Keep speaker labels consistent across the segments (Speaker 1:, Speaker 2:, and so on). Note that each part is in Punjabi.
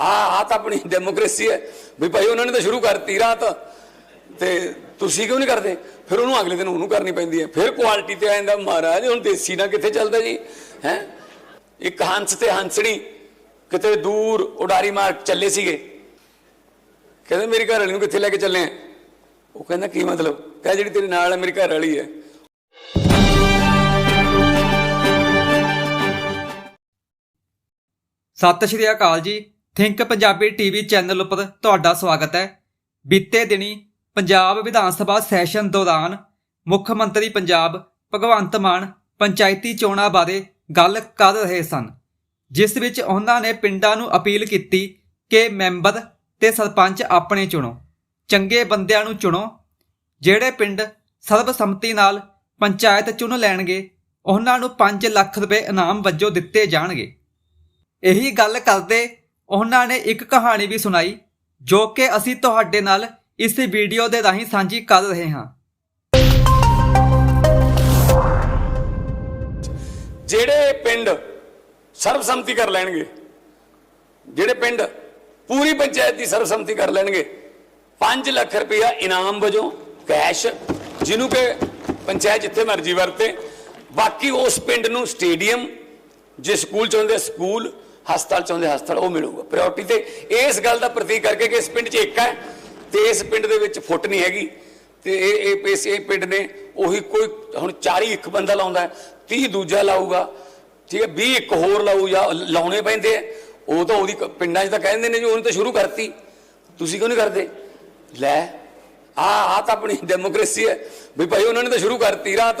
Speaker 1: ਆ ਆ ਤਾਂ ਆਪਣੀ ਡੈਮੋਕ੍ਰੇਸੀ ਹੈ। ਵੀ ਭਾਈ ਉਹਨਾਂ ਨੇ ਤਾਂ ਸ਼ੁਰੂ ਕਰਤੀ ਰਾਤ। ਤੇ ਤੁਸੀਂ ਕਿਉਂ ਨਹੀਂ ਕਰਦੇ? ਫਿਰ ਉਹਨੂੰ ਅਗਲੇ ਦਿਨ ਉਹਨੂੰ ਕਰਨੀ ਪੈਂਦੀ ਹੈ। ਫਿਰ ਕੁਆਲਿਟੀ ਤੇ ਆ ਜਾਂਦਾ। ਮਹਾਰਾਜ, ਹੁਣ ਦੇਸੀ ਨਾ ਕਿੱਥੇ ਚੱਲਦਾ ਜੀ? ਹੈ? ਇੱਕ ਹੰਸ ਤੇ ਹੰਸਣੀ। ਕਿਤੇ ਦੂਰ ਉਡਾਰੀ ਮਾਰ ਚੱਲੇ ਸੀਗੇ। ਕਹਿੰਦੇ, ਮੇਰੀ ਘਰ ਵਾਲੀ ਨੂੰ ਕਿੱਥੇ ਲੈ ਕੇ ਚੱਲੇ ਆ? ਉਹ ਕਹਿੰਦਾ, ਕੀ ਮਤਲਬ? ਕਹੇ ਜਿਹੜੀ ਤੇਰੇ ਨਾਲ ਹੈ ਮੇਰੀ ਘਰ ਵਾਲੀ ਹੈ।
Speaker 2: ਸਤਿ ਸ਼੍ਰੀ ਅਕਾਲ ਜੀ। ਥਿੰਕ ਪੰਜਾਬੀ ਟੀਵੀ ਚੈਨਲ ਉੱਪਰ ਤੁਹਾਡਾ ਸਵਾਗਤ ਹੈ। ਬੀਤੇ ਦਿਨੀ ਪੰਜਾਬ ਵਿਧਾਨ ਸਭਾ ਸੈਸ਼ਨ ਦੌਰਾਨ ਮੁੱਖ ਮੰਤਰੀ ਪੰਜਾਬ ਭਗਵੰਤ ਮਾਨ ਪੰਚਾਇਤੀ ਚੋਣਾਂ ਬਾਰੇ ਗੱਲ ਕਰ ਰਹੇ ਸਨ, ਜਿਸ ਵਿੱਚ ਉਹਨਾਂ ਨੇ ਪਿੰਡਾਂ ਨੂੰ ਅਪੀਲ ਕੀਤੀ ਕਿ ਮੈਂਬਰ ਤੇ ਸਰਪੰਚ ਆਪਣੇ ਚੁਣੋ, ਚੰਗੇ ਬੰਦਿਆਂ ਨੂੰ ਚੁਣੋ, ਜਿਹੜੇ ਪਿੰਡ ਸਰਬਸੰਮਤੀ ਨਾਲ ਪੰਚਾਇਤ ਚੁਣ ਲੈਣਗੇ, ਉਹਨਾਂ ਨੂੰ 5 ਲੱਖ ਰੁਪਏ ਇਨਾਮ ਵਜੋਂ ਦਿੱਤੇ ਜਾਣਗੇ। ਇਹੀ ਗੱਲ ਕਰਦੇ ਉਹਨਾਂ ਨੇ ਇੱਕ ਕਹਾਣੀ ਵੀ ਸੁਣਾਈ, ਜੋ ਕਿ ਅਸੀਂ ਤੁਹਾਡੇ ਨਾਲ ਇਸ ਵੀਡੀਓ ਦੇ ਰਾਹੀਂ ਸਾਂਝੀ ਕਰ ਰਹੇ ਹਾਂ।
Speaker 1: ਜਿਹੜੇ ਪਿੰਡ ਸਰਬਸੰਮਤੀ ਕਰ ਲੈਣਗੇ, ਜਿਹੜੇ ਪਿੰਡ ਪੂਰੀ ਪੰਚਾਇਤ ਦੀ ਸਰਬਸੰਮਤੀ ਕਰ ਲੈਣਗੇ 5 ਲੱਖ ਰੁਪਇਆ ਇਨਾਮ ਵਜੋਂ ਕੈਸ਼, ਜਿਹਨੂੰ ਕਿ ਪੰਚਾਇਤ ਜਿੱਥੇ ਮਰਜ਼ੀ ਵਰਤੇ। ਬਾਕੀ ਉਸ ਪਿੰਡ ਨੂੰ ਸਟੇਡੀਅਮ, ਜੇ ਸਕੂਲ ਚਾਹੁੰਦੇ ਸਕੂਲ ਹਸਪਤਾਲ ਚਾਹੁੰਦੇ ਹਸਪਤਾਲ ਉਹ ਮਿਲੂਗਾ। ਪ੍ਰਾਇੋਰਟੀ ਤੇ ਇਸ ਗੱਲ ਦਾ ਪ੍ਰਤੀਕ ਕਰਕੇ ਕਿ ਇਸ ਪਿੰਡ 'ਚ ਇੱਕ ਹੈ ਤੇ ਇਸ ਪਿੰਡ ਦੇ ਵਿੱਚ ਫੁੱਟ ਨਹੀਂ ਹੈਗੀ। ਤੇ ਇਹ ਇਹ ਇਹ ਪਿੰਡ ਨੇ ਉਹੀ ਕੋਈ ਹੁਣ 40 ਇੱਕ ਬੰਦਾ ਲਾਉਂਦਾ ਹੈ, 30 ਦੂਜਾ ਲਾਊਗਾ ਠੀਕ ਹੈ 20 ਇੱਕ ਹੋਰ ਲਾਊ ਜਾਂ ਲਾਉਣੇ ਪੈਂਦੇ ਆ। ਉਹ ਤਾਂ ਉਹਦੀ ਪਿੰਡਾਂ 'ਚ ਤਾਂ ਕਹਿੰਦੇ ਨੇ ਜੀ ਉਹਨੇ ਤਾਂ ਸ਼ੁਰੂ ਕਰਤੀ। ਤੁਸੀਂ ਕਿਉਂ ਨਹੀਂ ਕਰਦੇ? ਲੈ ਆ ਆ ਤਾਂ ਆਪਣੀ ਡੈਮੋਕ੍ਰੇਸੀ ਹੈ। ਵੀ ਭਾਈ ਉਹਨਾਂ ਨੇ ਤਾਂ ਸ਼ੁਰੂ ਕਰਤੀ ਰਾਤ।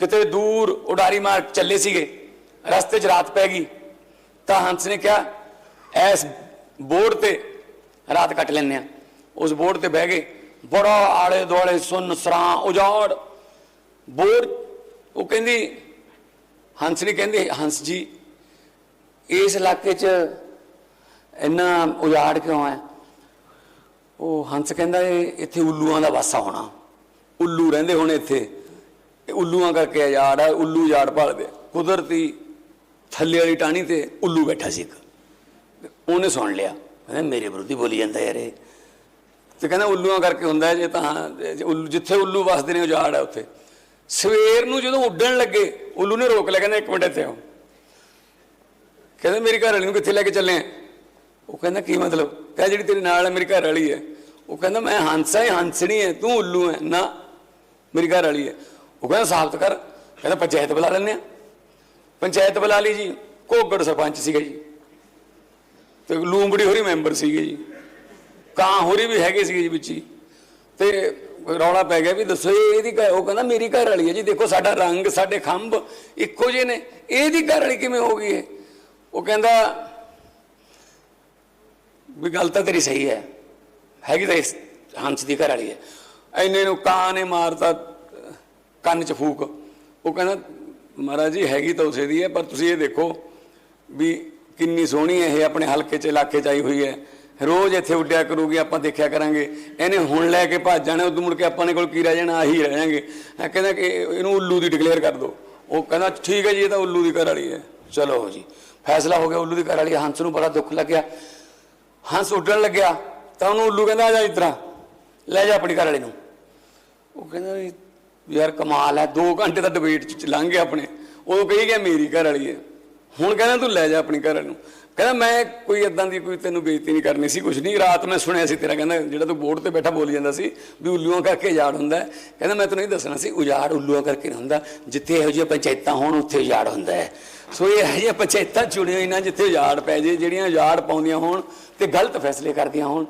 Speaker 1: ਕਿਤੇ ਦੂਰ ਉਡਾਰੀ ਮਾਰ ਚੱਲੇ ਸੀਗੇ, ਰਸਤੇ 'ਚ ਰਾਤ ਪੈ ਗਈ। ਤਾਂ ਹੰਸ ਨੇ ਕਿਹਾ, ਐਸ ਬੋਰਡ ਤੇ ਰਾਤ ਕੱਟ ਲੈਂਦੇ ਆ ਉਸ ਬੋਰਡ ਤੇ ਬਹਿ ਗਏ। ਬੜਾ ਆਲੇ ਦੁਆਲੇ ਸੁੰਨ ਸਰਾਂ ਉਜਾੜ। ਬੋਰਡ ਉਹ ਕਹਿੰਦੀ, ਹੰਸ ਨੇ ਕਹਿੰਦੀ, ਹੰਸ ਜੀ, ਇਸ ਇਲਾਕੇ 'ਚ ਇੰਨਾ ਉਜਾੜ ਕਿਉਂ ਹੈ? ਉਹ ਹੰਸ ਕਹਿੰਦਾ ਇੱਥੇ ਉੱਲੂਆਂ ਦਾ ਵਾਸਾ ਹੋਣਾ। ਉੱਲੂ ਰਹਿੰਦੇ ਹੋਣੇ ਇੱਥੇ। ਇਹ ਉੱਲੂਆਂ ਕਰਕੇ ਉਜਾੜ ਆ, ਉੱਲੂ ਉਜਾੜ ਭਾਲਦੇ ਕੁਦਰਤੀ ਥੱਲੇ ਵਾਲੀ ਟਾਣੀ ਤੇ ਉੱਲੂ ਬੈਠਾ ਸੀ ਇੱਕ। ਉਹਨੇ ਸੁਣ ਲਿਆ। ਕਹਿੰਦਾ, ਮੇਰੇ ਵਿਰੋਧੀ ਬੋਲੀ ਜਾਂਦਾ ਯਾਰ ਇਹ। ਤੇ ਕਹਿੰਦਾ, ਉੱਲੂਆਂ ਕਰਕੇ ਹੁੰਦਾ ਜੇ ਤਾਂ ਜਿੱਥੇ ਉੱਲੂ ਵਸਦੇ ਨੇ ਉਜਾੜ ਹੈ ਉੱਥੇ। ਸਵੇਰ ਨੂੰ ਜਦੋਂ ਉੱਡਣ ਲੱਗੇ, ਉੱਲੂ ਨੇ ਰੋਕ ਲਿਆ। ਕਹਿੰਦਾ, ਇੱਕ ਮਿੰਟ ਇੱਥੇ ਆਓ। ਕਹਿੰਦਾ, ਮੇਰੀ ਘਰ ਵਾਲੀ ਨੂੰ ਕਿੱਥੇ ਲੈ ਕੇ ਚੱਲੇ ਆ? ਉਹ ਕਹਿੰਦਾ, ਕੀ ਮਤਲਬ? ਕਹੇ ਜਿਹੜੀ ਤੇਰੇ ਨਾਲ ਹੈ ਮੇਰੀ ਘਰ ਵਾਲੀ ਹੈ। ਉਹ ਕਹਿੰਦਾ, ਮੈਂ ਹੰਸਾ ਹੀ ਹੰਸਣੀ ਹੈ, ਤੂੰ ਉੱਲੂ ਹੈ। ਨਾ, ਮੇਰੀ ਘਰ ਵਾਲੀ ਹੈ। ਉਹ ਕਹਿੰਦਾ ਸਾਬਤ ਕਰ ਕਹਿੰਦਾ ਪੰਚਾਇਤ ਬੁਲਾ ਲੈਂਦੇ ਆ। ਪੰਚਾਇਤ ਬੁਲਾ ਲਈ ਜੀ ਕੋਗੜ ਸਰਪੰਚ ਸੀਗਾ ਜੀ। ਤੇ ਲੂੰਬੜੀ ਹੋਰੀ ਮੈਂਬਰ ਸੀਗੇ ਜੀ। ਕਾਂ ਹੋਰੀ ਵੀ ਹੈਗੇ ਸੀਗੇ ਜੀ ਵਿੱਚ ਹੀ। ਤੇ ਰੌਲਾ ਪੈ ਗਿਆ ਵੀ ਦੱਸੋ ਇਹਦੀ ਘਰ- ਉਹ ਕਹਿੰਦਾ ਮੇਰੀ ਘਰ ਵਾਲੀ ਹੈ ਜੀ। ਦੇਖੋ ਸਾਡਾ ਰੰਗ ਸਾਡੇ ਖੰਭ ਇੱਕੋ ਜਿਹੇ ਨੇ। ਇਹਦੀ ਘਰ ਵਾਲੀ ਕਿਵੇਂ ਹੋ ਗਈ ਹੈ? ਉਹ ਕਹਿੰਦਾ ਵੀ ਗੱਲ ਤਾਂ ਤੇਰੀ ਸਹੀ ਹੈ। ਹੈਗੀ ਤਾਂ ਹੰਸ ਦੀ ਘਰ ਵਾਲੀ ਹੈ। ਐਨੇ ਨੂੰ ਕਾਂ ਨੇ ਮਾਰਤਾ। ਅਹ, ਕੰਨ 'ਚ ਫੂਕ। ਉਹ ਕਹਿੰਦਾ, ਮਹਾਰਾਜ ਜੀ, ਹੈਗੀ ਤਾਂ ਉਸੇ ਦੀ ਹੈ, ਪਰ ਤੁਸੀਂ ਇਹ ਦੇਖੋ ਵੀ ਕਿੰਨੀ ਸੋਹਣੀ ਹੈ ਇਹ ਆਪਣੇ ਹਲਕੇ 'ਚ, ਇਲਾਕੇ 'ਚ ਆਈ ਹੋਈ ਹੈ। ਰੋਜ਼ ਇੱਥੇ ਉੱਡਿਆ ਕਰੂਗੀ, ਆਪਾਂ ਦੇਖਿਆ ਕਰਾਂਗੇ। ਇਹਨੇ ਹੁਣ ਲੈ ਕੇ ਭੱਜ ਜਾਣਾ, ਉਦੋਂ ਮੁੜ ਕੇ ਆਪਾਂ ਨੇ ਕੋਲ ਕੀ ਰਹਿ ਜਾਣਾ, ਆਹੀ ਰਹਿ ਜਾਾਂਗੇ ਇਹ ਕਹਿੰਦਾ ਕਿ ਇਹਨੂੰ ਉੱਲੂ ਦੀ ਡਿਕਲੇਅਰ ਕਰ ਦਿਓ ਉਹ ਕਹਿੰਦਾ, ਠੀਕ ਹੈ ਜੀ, ਇਹ ਤਾਂ ਉੱਲੂ ਦੀ ਘਰ ਵਾਲੀ ਹੈ। ਚਲੋ ਜੀ, ਫੈਸਲਾ ਹੋ ਗਿਆ, ਉੱਲੂ ਦੀ ਘਰ ਵਾਲੀ। ਹੰਸ ਨੂੰ ਬੜਾ ਦੁੱਖ ਲੱਗਿਆ। ਹੰਸ ਉੱਡਣ ਲੱਗਿਆ ਤਾਂ ਉਹਨੂੰ ਉੱਲੂ ਕਹਿੰਦਾ, ਆ ਜਾ ਇਤਰਾ ਲੈ ਜਾ ਆਪਣੀ ਘਰ ਵਾਲੀ ਨੂੰ। ਉਹ ਕਹਿੰਦਾ ਵੀ ਯਾਰ ਕਮਾਲ ਹੈ 2 ਘੰਟੇ ਦਾ ਡਿਬੇਟ ਚ ਲੰਘ ਗਿਆ ਆਪਣੇ। ਉਦੋਂ ਕਹੀ ਗਿਆ, ਮੇਰੀ ਘਰ ਵਾਲੀ ਹੈ। ਹੁਣ ਕਹਿੰਦਾ, ਤੂੰ ਲੈ ਜਾ ਆਪਣੀ ਘਰ ਵਾਲੀ ਨੂੰ। ਕਹਿੰਦਾ, ਮੈਂ ਕੋਈ ਇਦਾਂ ਦੀ ਕੋਈ ਤੈਨੂੰ ਬੇਇੱਜ਼ਤੀ ਨਹੀਂ ਕਰਨੀ ਸੀ ਕੁਝ ਨਹੀਂ। ਰਾਤ ਮੈਂ ਸੁਣਿਆ ਸੀ ਤੇਰਾ, ਕਹਿੰਦਾ, ਜਿਹੜਾ ਤੂੰ ਬੋਰਡ ਤੇ ਬੈਠਾ ਬੋਲੀ ਜਾਂਦਾ ਸੀ, ਵੀ ਉੱਲੂਆਂ ਕਰਕੇ ਉਜਾੜ ਹੁੰਦਾ ਕਹਿੰਦਾ, ਮੈਂ ਤੈਨੂੰ ਇਹ ਦੱਸਣਾ ਸੀ, ਉਜਾੜ ਉੱਲੂਆਂ ਕਰਕੇ ਨਹੀਂ ਹੁੰਦਾ। ਜਿੱਥੇ ਇਹੋ ਜਿਹੀਆਂ ਪੰਚਾਇਤਾਂ ਹੋਣ, ਉੱਥੇ ਉਜਾੜ ਹੁੰਦਾ ਹੈ। ਸੋ ਇਹ ਇਹੋ ਜਿਹੀਆਂ ਪੰਚਾਇਤਾਂ ਚੁਣਿਓ ਇਹਨਾਂ, ਜਿੱਥੇ ਉਜਾੜ ਪੈ ਜੇ, ਜਿਹੜੀਆਂ ਉਜਾੜ ਪਾਉਂਦੀਆਂ ਹੋਣ ਤੇ ਗਲਤ ਫੈਸਲੇ ਕਰਦੀਆਂ ਹੋਣ।